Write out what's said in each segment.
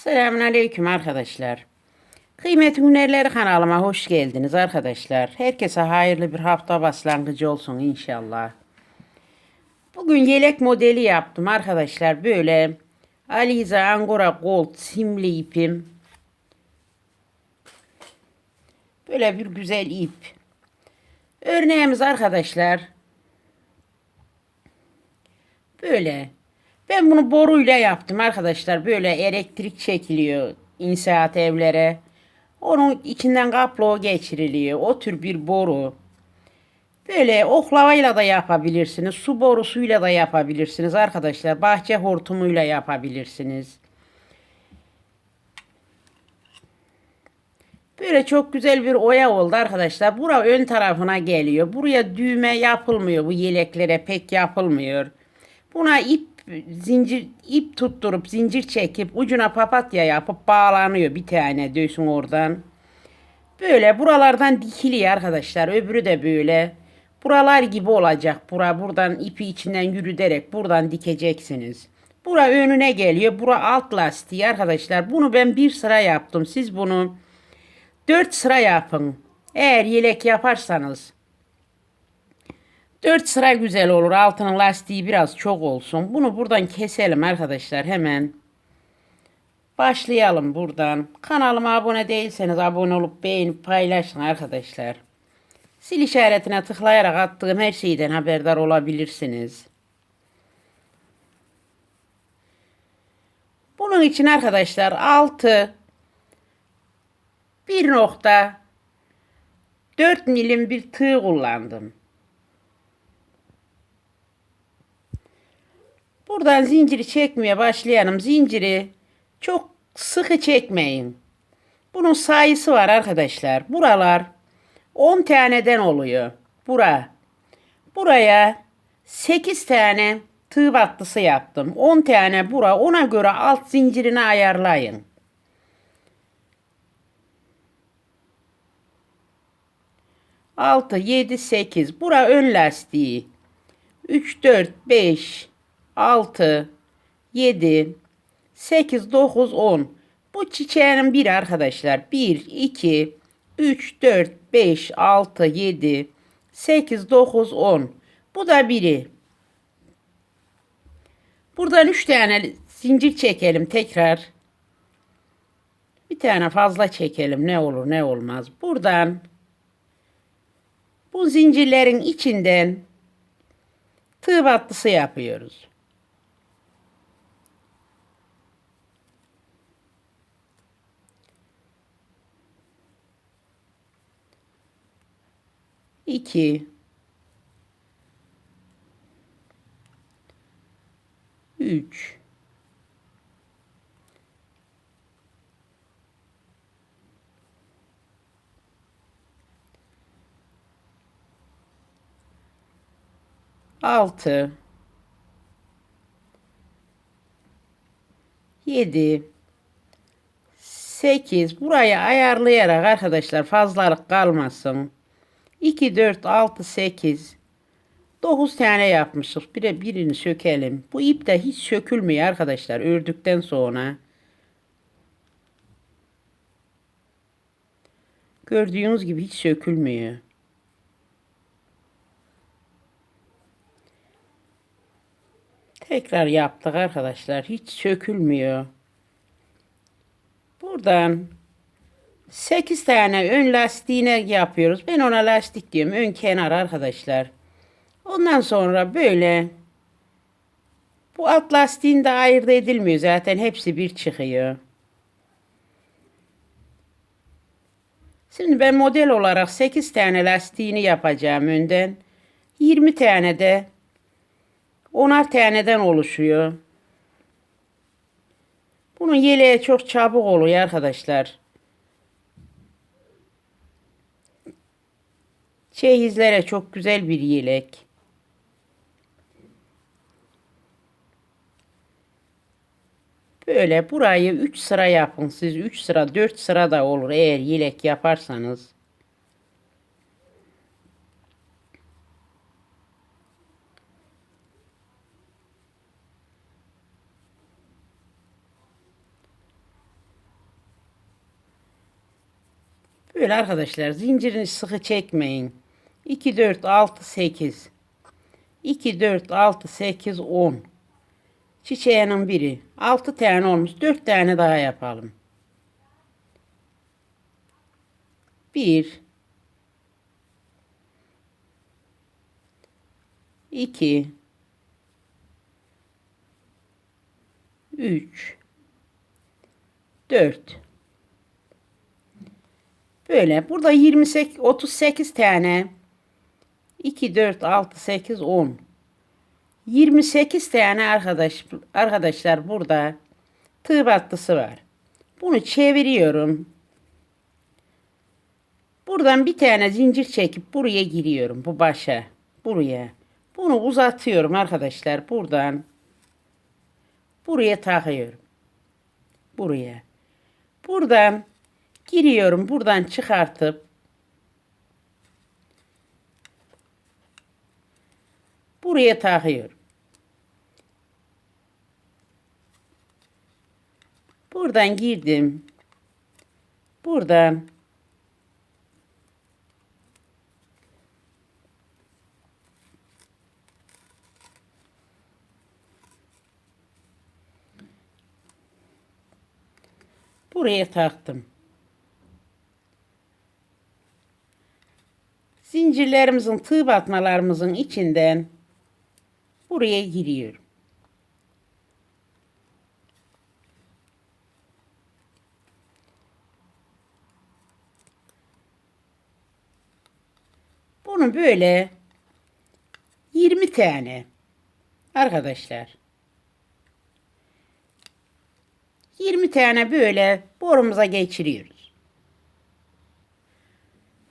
Selamünaleyküm arkadaşlar. Kıymetli Hünerleri kanalıma hoş geldiniz arkadaşlar. Herkese hayırlı bir hafta başlangıcı olsun inşallah. Bugün yelek modeli yaptım arkadaşlar. Böyle Aliza Angora Gold simli ipim. Böyle bir güzel ip. Örneğimiz arkadaşlar. Böyle. Ben bunu boruyla yaptım arkadaşlar. Böyle elektrik çekiliyor inşaat evlere. Onun içinden kablo geçiriliyor. O tür bir boru. Böyle oklavayla da yapabilirsiniz. Su borusuyla da yapabilirsiniz arkadaşlar. Bahçe hortumuyla yapabilirsiniz. Böyle çok güzel bir oya oldu arkadaşlar. Bura ön tarafına geliyor. Buraya düğme yapılmıyor. Bu yeleklere pek yapılmıyor. Buna ip zincir ip tutturup zincir çekip ucuna papatya yapıp bağlanıyor bir tane dösün oradan. Böyle buralardan dikiliyor arkadaşlar. Öbürü de böyle. Buralar gibi olacak. Bura buradan ipi içinden yürüterek buradan dikeceksiniz. Bura önüne geliyor. Bura alt lastiği arkadaşlar. Bunu ben bir sıra yaptım. Siz bunu dört sıra yapın. Eğer yelek yaparsanız. Dört sıra güzel olur. Altının lastiği biraz çok olsun. Bunu buradan keselim arkadaşlar hemen. Başlayalım buradan. Kanalıma abone değilseniz abone olup beğenip paylaşın arkadaşlar. Sil işaretine tıklayarak attığım her şeyden haberdar olabilirsiniz. Bunun için arkadaşlar 6 bir nokta 4 milim bir tığ kullandım. Buradan zinciri çekmeye başlayalım. Zinciri çok sıkı çekmeyin. Bunun sayısı var arkadaşlar. Buralar 10 taneden oluyor. Bura. Buraya 8 tane tığ battısı yaptım. 10 tane bura. Ona göre alt zincirini ayarlayın. Altı, yedi, sekiz. Bura ön lastiği. Üç, dört, beş, 6, 7, 8, 9, 10. Bu çiçeğin biri arkadaşlar. 1, 2, 3, 4, 5, 6, 7, 8, 9, 10. Bu da biri. Buradan 3 tane zincir çekelim tekrar. Bir tane fazla çekelim ne olur ne olmaz. Buradan bu zincirlerin içinden tığ battısı yapıyoruz. İki, üç, altı, yedi, sekiz. Burayı ayarlayarak arkadaşlar fazlalık kalmasın. 2, 4, 6, 8. 9 tane yapmışız. Bir birini sökelim. Bu ip de hiç sökülmüyor arkadaşlar. Ördükten sonra. Gördüğünüz gibi hiç sökülmüyor. Tekrar yaptık arkadaşlar. Hiç sökülmüyor. Buradan 8 tane ön lastiğine yapıyoruz. Ben ona lastik diyorum. Ön kenar arkadaşlar. Ondan sonra böyle bu alt lastiğin de ayırt edilmiyor zaten. Hepsi bir çıkıyor. Şimdi ben model olarak 8 tane lastiğini yapacağım önden. 20 tane de 10'ar taneden oluşuyor. Bunun yeleği çok çabuk oluyor arkadaşlar. Çeyizlere çok güzel bir yelek. Böyle burayı 3 sıra yapın. Siz 3 sıra 4 sıra da olur eğer yelek yaparsanız. Böyle arkadaşlar zincirini sıkı çekmeyin. 2, 4, 6, 8. 2, 4, 6, 8, 10. Çiçeğinin biri. 6 tane olmuş. 4 tane daha yapalım. 1 2 3 4 Böyle burada 28 38 tane 2 4 6 8 10 28 tane arkadaş arkadaşlar burada tığ battısı var. Bunu çeviriyorum. Buradan bir tane zincir çekip buraya giriyorum bu başa. Buraya. Bunu uzatıyorum arkadaşlar. Buradan buraya takıyorum. Buraya. Buradan giriyorum. Buradan çıkartıp buraya takıyorum. Buradan girdim. Buradan buraya taktım. Zincirlerimizin tığ batmalarımızın içinden buraya giriyorum. Bunu böyle 20 tane arkadaşlar 20 tane böyle borumuza geçiriyoruz.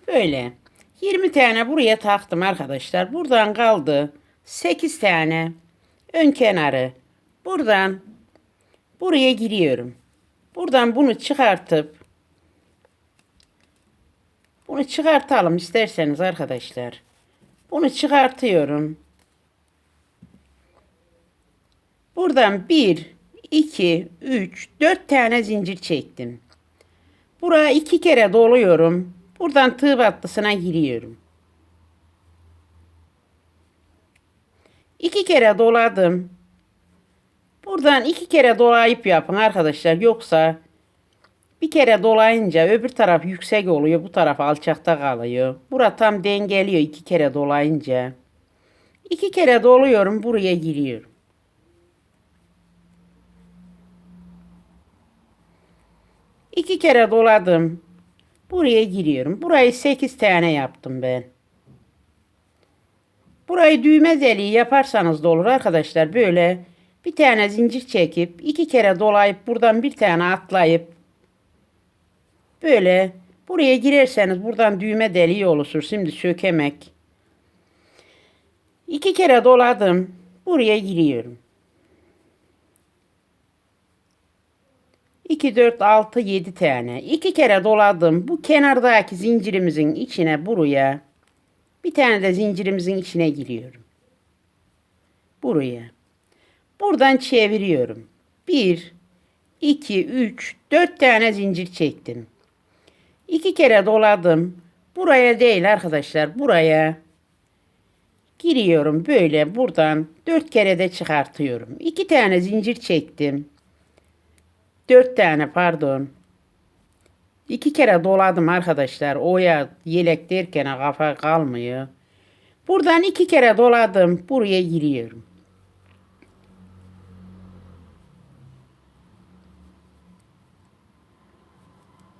Böyle 20 tane buraya taktım arkadaşlar. Buradan kaldı 8 tane ön kenarı. Buradan buraya giriyorum. Buradan bunu çıkartıp bunu çıkartalım isterseniz arkadaşlar. Bunu çıkartıyorum. Buradan 1, 2, 3, 4 tane zincir çektim. Buraya iki kere doluyorum. Buradan tığ battısına giriyorum. İki kere doladım. Buradan iki kere dolayıp yapın arkadaşlar. Yoksa bir kere dolayınca öbür taraf yüksek oluyor. Bu taraf alçakta kalıyor. Bura tam dengeliyor iki kere dolayınca. İki kere doluyorum. Buraya giriyorum. İki kere doladım. Buraya giriyorum. Burayı sekiz tane yaptım ben. Burayı düğme deliği yaparsanız da olur arkadaşlar. Böyle bir tane zincir çekip iki kere dolayıp buradan bir tane atlayıp böyle buraya girerseniz buradan düğme deliği oluşur. Şimdi sökemek. İki kere doladım. Buraya giriyorum. 2, 4, 6, 7 tane. 2 kere doladım. Bu kenardaki zincirimizin içine buraya bir tane de zincirimizin içine giriyorum. Buraya. Buradan çeviriyorum. 1, 2, 3, 4 tane zincir çektim. 2 kere doladım. Buraya değil arkadaşlar. Buraya giriyorum. Böyle buradan 4 kere de çıkartıyorum. 2 tane zincir çektim. Dört tane pardon. İki kere doladım arkadaşlar. Oya yelek derken kafa kalmıyor. Buradan iki kere doladım. Buraya giriyorum.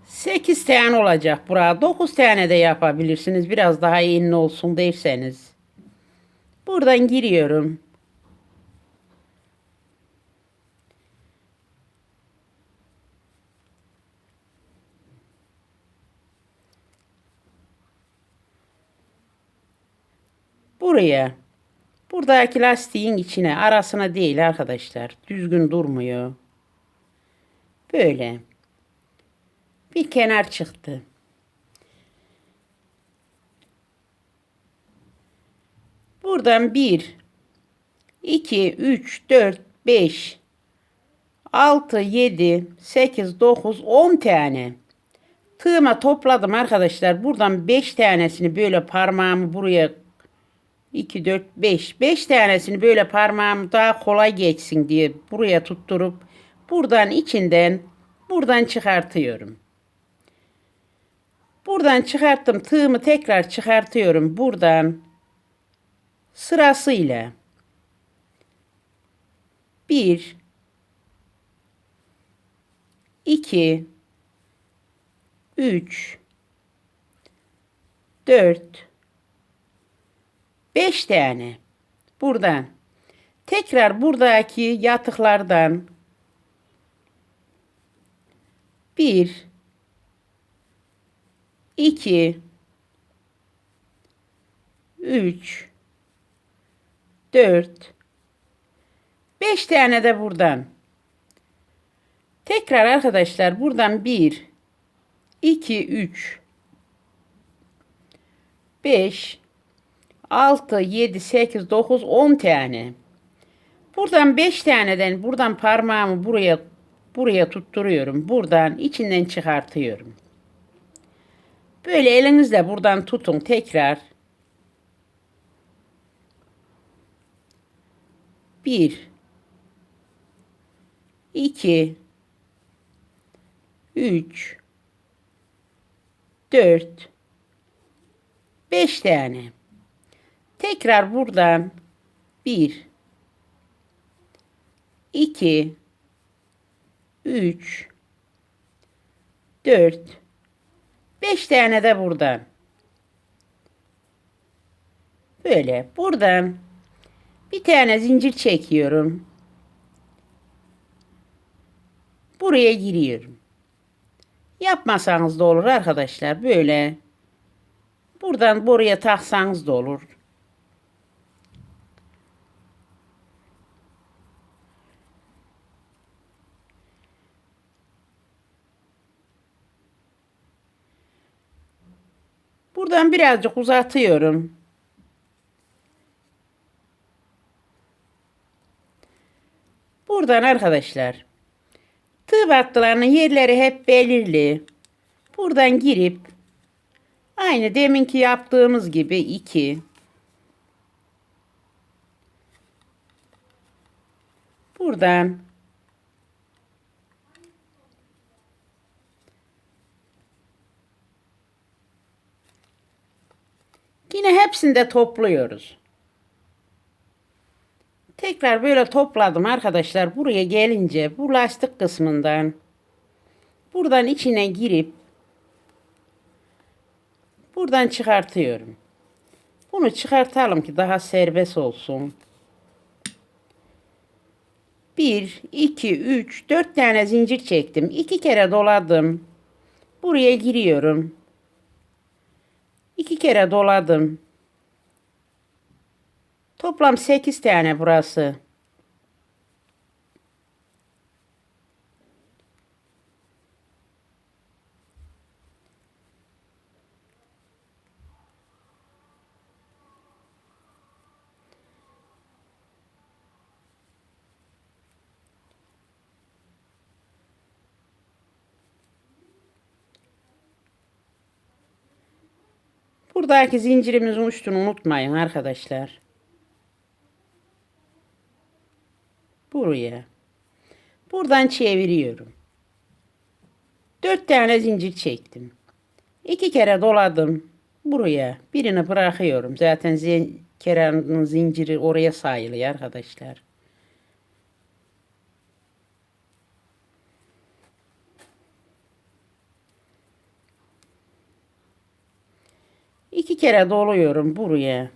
Sekiz tane olacak burada. Dokuz tane de yapabilirsiniz. Biraz daha enli olsun derseniz. Buradan giriyorum. Buraya. Buradaki lastiğin içine arasına değil arkadaşlar. Düzgün durmuyor. Böyle. Bir kenar çıktı. Buradan 1 2 3 4 5 6 7 8 9 10 tane Tığıma topladım arkadaşlar. Buradan 5 tanesini böyle parmağımı buraya 2, 4, 5. 5 tanesini böyle parmağım daha kolay geçsin diye buraya tutturup buradan içinden buradan çıkartıyorum. Buradan çıkarttım. Tığımı tekrar çıkartıyorum. Buradan sırasıyla 1 2 3 4 5 tane. Buradan. Tekrar buradaki yatıklardan. 1 2 3 4 5 tane de buradan. Tekrar arkadaşlar buradan 1 2 3 5 6 7 8 9 10 tane. Buradan 5 taneden buradan parmağımı buraya buraya tutturuyorum. Buradan içinden çıkartıyorum. Böyle elinizle buradan tutun tekrar. Bir, iki, üç, dört, beş tane. Tekrar buradan bir, iki, üç, dört, beş tane de buradan. Böyle buradan bir tane zincir çekiyorum. Buraya giriyorum. Yapmasanız da olur arkadaşlar. Böyle buradan buraya taksanız da olur. Buradan birazcık uzatıyorum. Buradan arkadaşlar tığ battılarının yerleri hep belirli. Buradan girip aynı deminki yaptığımız gibi 2 Buradan Yine hepsini de topluyoruz. Tekrar böyle topladım arkadaşlar. Buraya gelince bu lastik kısmından buradan içine girip buradan çıkartıyorum. Bunu çıkartalım ki daha serbest olsun. 1, 2, 3, 4 tane zincir çektim. 2 kere doladım. Buraya giriyorum. 2 kere doladım. Toplam 8 tane burası. Buradaki zincirimizin uçtuğunu unutmayın arkadaşlar. buraya. Buradan çeviriyorum. Dört tane zincir çektim. İki kere doladım buraya. Birini bırakıyorum. Zaten zin keranın zinciri oraya sayılıyor arkadaşlar. İki kere doluyorum buraya.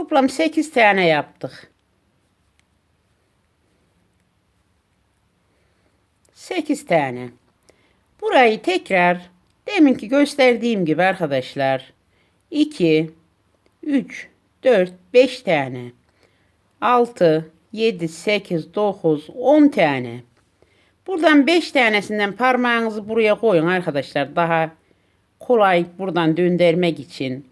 Toplam 8 tane yaptık. 8 tane. Burayı tekrar Deminki gösterdiğim gibi arkadaşlar 2 3 4 5 tane 6 7 8 9 10 tane Buradan 5 tanesinden parmağınızı buraya koyun arkadaşlar. Daha kolay buradan döndürmek için.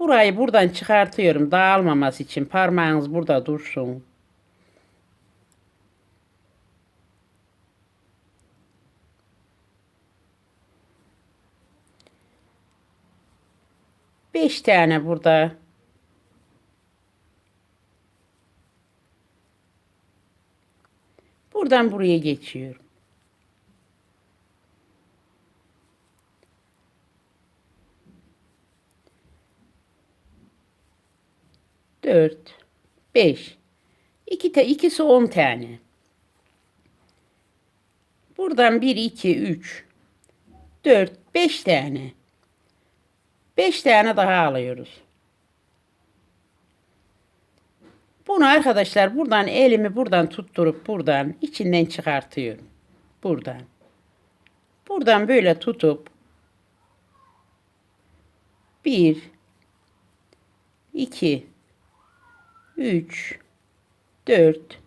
Burayı buradan çıkartıyorum dağılmaması için. Parmağınız burada dursun. Beş tane burada. Buradan buraya geçiyorum. Dört, beş. İki te, ikisi on tane. Buradan bir, iki, üç, dört, beş tane. Beş tane daha alıyoruz. Bunu arkadaşlar buradan elimi buradan tutturup buradan içinden çıkartıyorum. Buradan. Buradan böyle tutup bir, iki, üç, dört,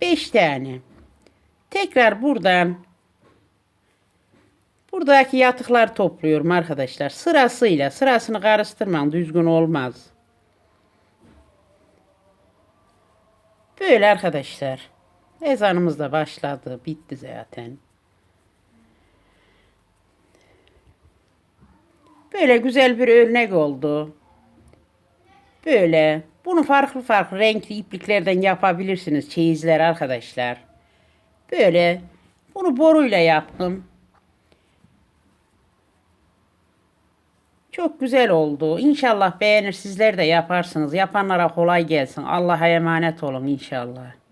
beş tane. Tekrar buradan buradaki yatıklar topluyorum arkadaşlar. Sırasıyla sırasını karıştırmam düzgün olmaz. Böyle arkadaşlar. Ezanımız da başladı. Bitti zaten. Böyle güzel bir örnek oldu. Böyle. Bunu farklı farklı renkli ipliklerden yapabilirsiniz çeyizler arkadaşlar. Böyle. Bunu boruyla yaptım. Çok güzel oldu. İnşallah beğenir sizler de yaparsınız. Yapanlara kolay gelsin. Allah'a emanet olun inşallah.